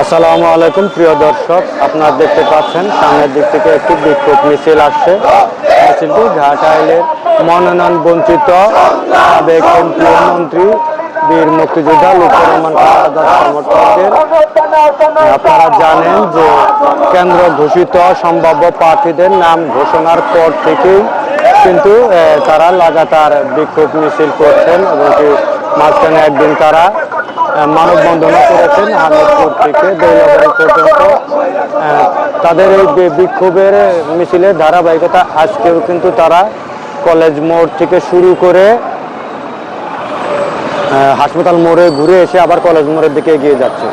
আসসালামু আলাইকুম, প্রিয় দর্শক, আপনারা দেখতে পাচ্ছেন, সামনের দিক থেকে একটি বিক্ষোভ মিছিল আসছে। মিছিলটি ঘাটাইলের মনোনয়ন বঞ্চিত সাবেক কেন্দ্রীয় মন্ত্রী বীর মুক্তিযোদ্ধা লুকুর রহমান সমর্থকদের। আপনারা জানেন যে কেন্দ্র ঘোষিত সম্ভাব্য প্রার্থীদের নাম ঘোষণার পর থেকেই কিন্তু তারা লাগাতার বিক্ষোভ মিছিল করছেন এবং মাঝখানে একদিন তারা মানববন্ধনও করেছেন, হামিদপুর থেকে দৌলবাড়ি পর্যন্ত। তাদের এই বিক্ষোভের মিছিলের ধারাবাহিকতা আজকেও কিন্তু তারা কলেজ মোড় থেকে শুরু করে হাসপাতাল মোড়ে ঘুরে এসে আবার কলেজ মোড়ের দিকে এগিয়ে যাচ্ছে।